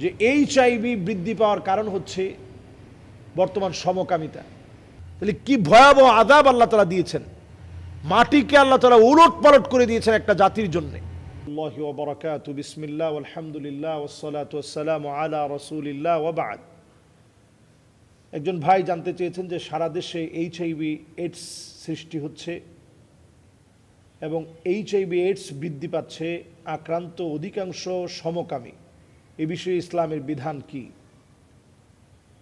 যে H HIV বৃদ্ধি পাওয়ার কারণ হচ্ছে বর্তমান সমকামিতা। তাহলে কি ভয়াবহ আদাব আল্লাহ তালা দিয়েছেন? মাটিকে আল্লাহ তালা উলট পালট করে দিয়েছেন একটা জাতির জন্য। আলা ওবাদ একজন ভাই জানতে চেয়েছেন যে সারা দেশে এইচ এইচআইভি এইডস সৃষ্টি হচ্ছে এবং এইচ এইচআইভি এইডস বৃদ্ধি পাচ্ছে। আক্রান্ত অধিকাংশ সমকামী। এ বিষয়ে ইসলামের বিধান কি?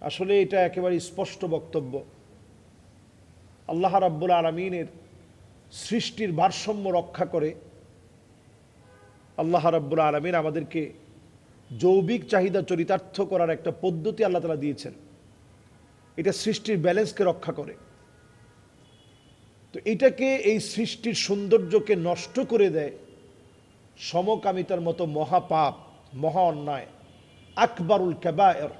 আসলে এটা একেবারে স্পষ্ট বক্তব্য। আল্লাহ রাব্বুল আলমিনের সৃষ্টির ভারসাম্য রক্ষা করে আল্লাহ রাব্বুল আলমিন আমাদেরকে যৌবিক চাহিদা চরিতার্থ করার একটা পদ্ধতি আল্লাহ তালা দিয়েছেন। এটা সৃষ্টির ব্যালেন্সকে রক্ষা করে। তো এটাকে, এই সৃষ্টির সৌন্দর্যকে নষ্ট করে দেয় সমকামিতার মতো মহাপাপ। মহা অন্যায় আকবরুল কেবায়ের,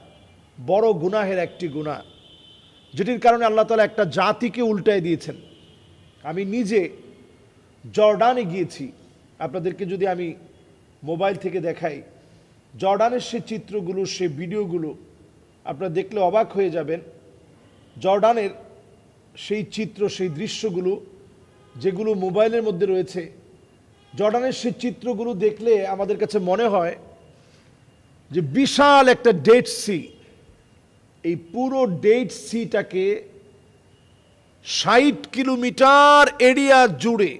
বড় গুনাহের একটি গুণা যেটির কারণে আল্লাহ তালা একটা জাতিকে উল্টায় দিয়েছেন। আমি নিজে জর্ডানে গিয়েছি। আপনাদেরকে যদি আমি মোবাইল থেকে দেখাই, জর্ডানের সে চিত্রগুলো, সে ভিডিওগুলো, আপনারা দেখলে অবাক হয়ে যাবেন, জর্ডানের সেই চিত্র, সেই দৃশ্যগুলো, যেগুলো মোবাইলের মধ্যে রয়েছে, জর্ডানের সেই চিত্রগুলো দেখলে আমাদের কাছে মনে হয় যে বিশাল একটা ডেট সি। এই পুরো ডেট সিটাকে ষাট কিলোমিটার এরিয়া জুড়ে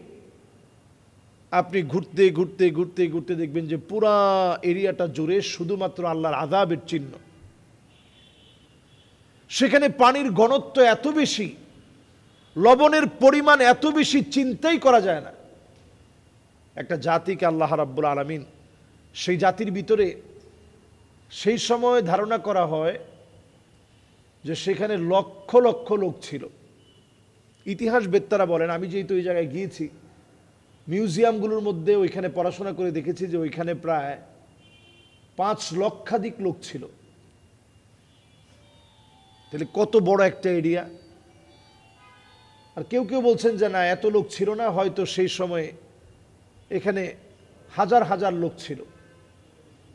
আপনি ঘুরতে ঘুরতে ঘুরতে ঘুরতে দেখবেন যে পুরা এরিয়াটা জুড়ে শুধুমাত্র আল্লাহর আদাবের চিহ্ন। সেখানে পানির ঘনত্ব এত বেশি, লবণের পরিমাণ এত বেশি চিন্তাই করা যায় না। একটা জাতিকে আল্লাহ রাব্বুল আলমিন সেই জাতির ভিতরে সেই সময় ধারণা করা হয় যে সেখানে লক্ষ লক্ষ লোক ছিল। ইতিহাস বেত্তারা বলেন, আমি যেহেতু ওই জায়গায় গিয়েছি, মিউজিয়ামগুলোর মধ্যে ওইখানে পড়াশোনা করে দেখেছি যে ওইখানে প্রায় পাঁচ লক্ষাধিক লোক ছিল। তাহলে কত বড় একটা এরিয়া? আর কেউ কেউ বলছেন যে না, এত লোক ছিল না, হয়তো সেই সময়ে এখানে হাজার হাজার লোক ছিল।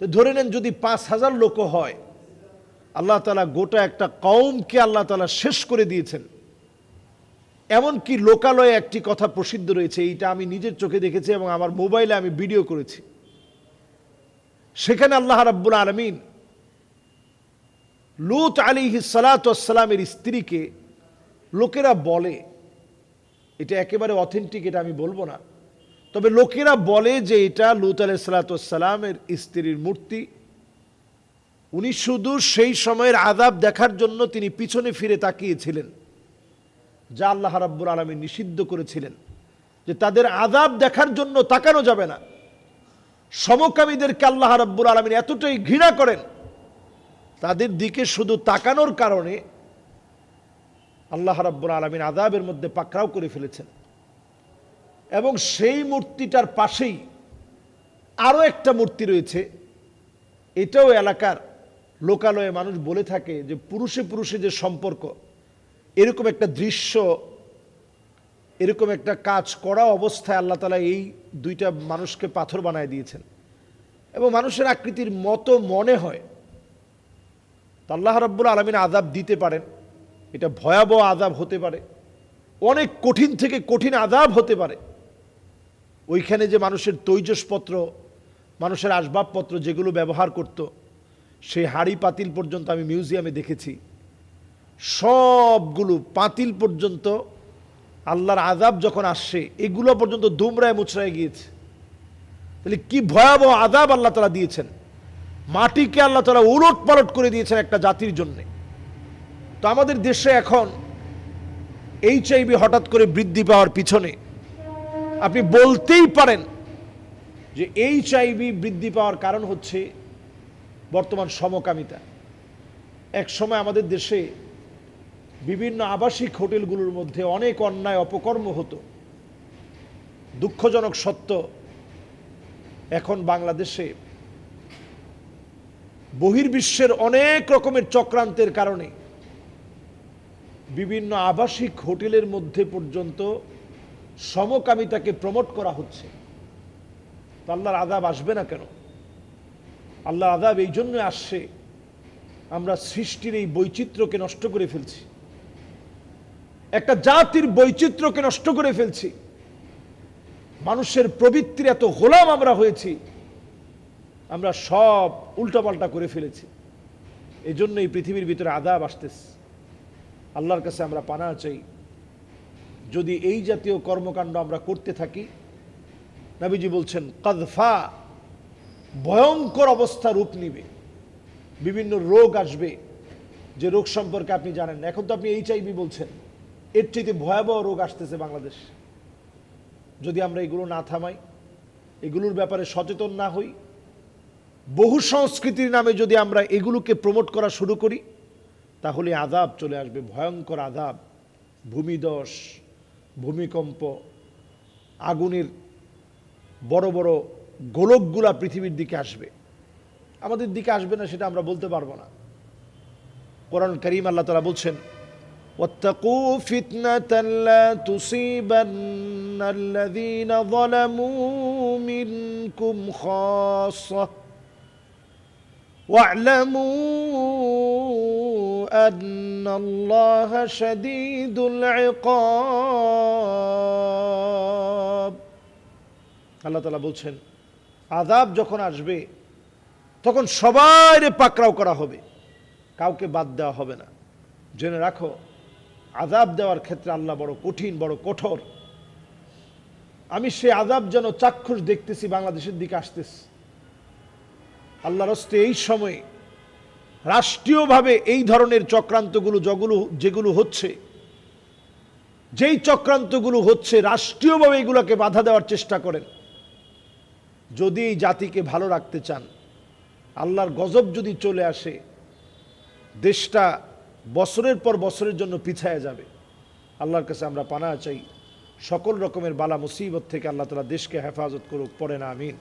তো ধরে নেন যদি পাঁচ হাজার লোকও হয়, আল্লাহ তালা গোটা একটা কওমকে আল্লাহ তালা শেষ করে দিয়েছেন। এমনকি লোকালয়ে একটি কথা প্রসিদ্ধ রয়েছে, এইটা আমি নিজের চোখে দেখেছি এবং আমার মোবাইলে আমি ভিডিও করেছি। সেখানে আল্লাহ রাব্বুল আলমিন লুত আলী সালাতামের স্ত্রীকে লোকেরা বলে, এটা একেবারে অথেন্টিক এটা আমি বলব না। তবে লোকেরা বলে যে এটা লুত আলাই সালাতামের স্ত্রীর মূর্তি। উনি শুধু সেই সময়ের আদাব দেখার জন্য তিনি পিছনে ফিরে তাকিয়েছিলেন, যা আল্লাহ রাব্বুল আলমী নিষিদ্ধ করেছিলেন, যে তাদের আদাব দেখার জন্য তাকানো যাবে না। সমকামীদেরকে আল্লাহ রাব্বুল আলমিন এতটাই ঘৃণা করেন, তাদের দিকে শুধু তাকানোর কারণে আল্লাহ রাব্বুল আলমিন আদাবের মধ্যে পাকড়াও করে ফেলেছেন। এবং সেই মূর্তিটার পাশেই আরও একটা মূর্তি রয়েছে। এটাও এলাকার লোকালয়ে মানুষ বলে থাকে যে পুরুষে পুরুষে যে সম্পর্ক, এরকম একটা দৃশ্য, এরকম একটা কাজ করা অবস্থায় আল্লাহ তালা এই দুইটা মানুষকে পাথর বানায় দিয়েছেন। এবং মানুষের আকৃতির মতো মনে হয়, তা আল্লাহ রাব্বুল আলমিন আদাব দিতে পারেন। এটা ভয়াবহ আদাব হতে পারে, অনেক কঠিন থেকে কঠিন আদাব হতে পারে। ওইখানে যে মানুষের তৈজসপত্র, মানুষের আসবাবপত্র যেগুলো ব্যবহার করত, সেই হাড়ি পাতিল পর্যন্ত আমি মিউজিয়ামে দেখেছি। সবগুলো পাতিল পর্যন্ত আল্লাহর আদাব যখন আসছে, এগুলো পর্যন্ত দুমরায় মুচড়ায় গিয়েছে। তাহলে কি ভয়াবহ আদাব আল্লাহ তালা দিয়েছেন? মাটিকে আল্লাহ তালা উলট পালট করে দিয়েছেন একটা জাতির জন্যে। তো আমাদের দেশে এখন এইচআইভি হঠাৎ করে বৃদ্ধি পাওয়ার পিছনে আপনি বলতেই পারেন যে এইচআইভি বৃদ্ধি পাওয়ার কারণ হচ্ছে বর্তমান সমকামিতা। এক সময় আমাদের দেশে বিভিন্ন আবাসিক হোটেলগুলোর মধ্যে অনেক অন্যায় অপকর্ম হতো। দুঃখজনক সত্য, এখন বাংলাদেশে বহির্বিশ্বের অনেক রকমের চক্রান্তের কারণে বিভিন্ন আবাসিক হোটেলের মধ্যে পর্যন্ত সমকামিতাকে প্রমোট করা হচ্ছে। তো আল্লাহর আদাব আসবে না কেন? আল্লাহ আদাব এই জন্য আসছে, আমরা সৃষ্টির এই বৈচিত্র্যকে নষ্ট করে ফেলছি। একটা জাতির বৈচিত্র্যকে নষ্ট করে ফেলছি। মানুষের প্রবৃত্তির এত গোলাম আমরা হয়েছি, আমরা সব উল্টাপাল্টা করে ফেলেছি। এই জন্য এই পৃথিবীর ভিতরে আদাব আসতেছে। আল্লাহর কাছে আমরা পানা চাই। যদি এই জাতীয় কর্মকাণ্ড আমরা করতে থাকি, নাবিজি বলছেন কাদফা ভয়ঙ্কর অবস্থা রূপ নিবে। বিভিন্ন রোগ আসবে। যে রোগ সম্পর্কে আপনি জানেন। এখন তো আপনি এইচআইভি বলছেন। এর চাইতে ভয়াবহ রোগ আসতেছে বাংলাদেশ। যদি আমরা এগুলো না থামাই, এগুলোর ব্যাপারে সচেতন না হই, বহু সংস্কৃতির নামে যদি আমরা এগুলোকে প্রমোট করা শুরু করি, তাহলে আদাব চলে আসবে, ভয়ঙ্কর আদাব ভূমিদশ ভূমিকম্প আগুনের বড় বড় গোলকগুলা পৃথিবীর দিকে আসবে আমাদের দিকে আসবে না সেটা আমরা বলতে পারবো না কোরআন করিম আল্লাহ তালা বলছেন واتقوا فتنة لا تصيبن الذين ظلموا منكم خاصة واعلموا أن الله شديد العقاب আল্লাহ তালা বলছেন আদাব যখন আসবে তখন সবাই পাকড়াও করা হবে কাউকে বাদ দেওয়া হবে না জেনে রাখো আজাব দেওয়ার ক্ষেত্রে আল্লাহ বড় কঠিন বড় কঠোর আমি সে আজাব যেন চাক্ষুষ দেখতেছি বাংলাদেশের দিকে আসতেছি আল্লাহ রস্তে এই সময়ে রাষ্ট্রীয়ভাবে এই ধরনের চক্রান্তগুলো যেগুলো যেগুলো হচ্ছে, যেই চক্রান্তগুলো হচ্ছে, রাষ্ট্রীয়ভাবে এগুলোকে বাধা দেওয়ার চেষ্টা করেন। যদি এই জাতিকে ভালো রাখতে চান, আল্লাহর গজব যদি চলে আসে, দেশটা বছরের পর বছরের জন্য পিছায়া যাবে। আল্লাহর কাছে আমরা পানা চাই। সকল রকমের বালা মুসিবত থেকে আল্লাহ তালা দেশকে হেফাজত করুক, পড়ে না, আমিন।